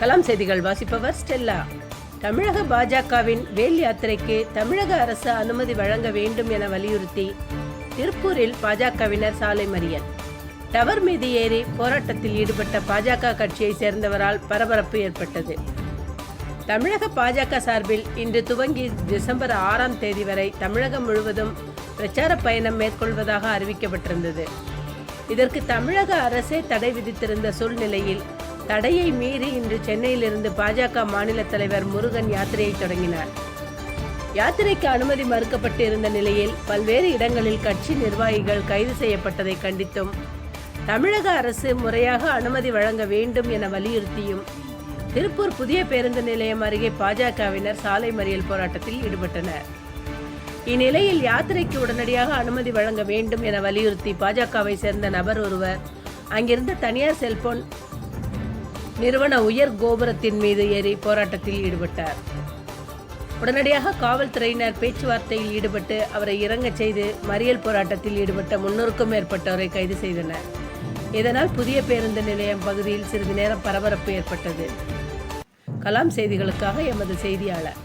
கலாம் செய்திகள் வாசிப்பவர் ஸ்டெல்லா. தமிழக பாஜகவின் வேல் யாத்திரைக்கு தமிழக அரசு அனுமதி வழங்க வேண்டும் என வலியுறுத்தி திருப்பூரில் பாஜகவினர் சாலை மறியல். டவர் மீது ஏறி போராட்டத்தில் ஈடுபட்ட பாஜக கட்சியை சேர்ந்தவரால் பரபரப்பு ஏற்பட்டது. தமிழக பாஜக சார்பில் இன்று துவங்கி டிசம்பர் ஆறாம் தேதி வரை தமிழகம் முழுவதும் பிரச்சார பயணம் மேற்கொள்வதாக அறிவிக்கப்பட்டிருந்தது. இதற்கு தமிழக அரசே தடை விதித்திருந்த சூழ்நிலையில் தடையை மீறி இன்று சென்னையிலிருந்து பாஜக மாநில தலைவர் முருகன் யாத்திரையை தொடங்கினார். யாத்திரைக்கு அனுமதி மறுக்கப்பட்டு இருந்த நிலையில் பல்வேறு இடங்களில் கட்சி நிர்வாகிகள் கைது செய்யப்பட்டதை கண்டித்தும் தமிழக அரசு முறையாக அனுமதி வழங்க வேண்டும் என வலியுறுத்தியும் திருப்பூர் புதிய பேருந்து நிலையம் அருகே பாஜகவினர் சாலை மறியல் போராட்டத்தில் ஈடுபட்டனர். இந்நிலையில் யாத்திரைக்கு உடனடியாக அனுமதி வழங்க வேண்டும் என வலியுறுத்தி பாஜகவை சேர்ந்த நபர் ஒருவர் அங்கிருந்த தனியார் செல்போன் நிறுவன உயர் கோபுரத்தின் மீது ஏறி போராட்டத்தில் ஈடுபட்டார். உடனடியாக காவல்துறையினர் பேச்சுவார்த்தையில் ஈடுபட்டு அவரை இறங்கச் செய்து மறியல் போராட்டத்தில் ஈடுபட்ட முன்னூறுக்கும் மேற்பட்டோரை கைது செய்தனர். இதனால் புதிய பேருந்து நிலையம் பகுதியில் சிறிது நேரம் பரபரப்பு ஏற்பட்டது. கலாம் செய்திகளுக்காக எமது செய்தியாளர்.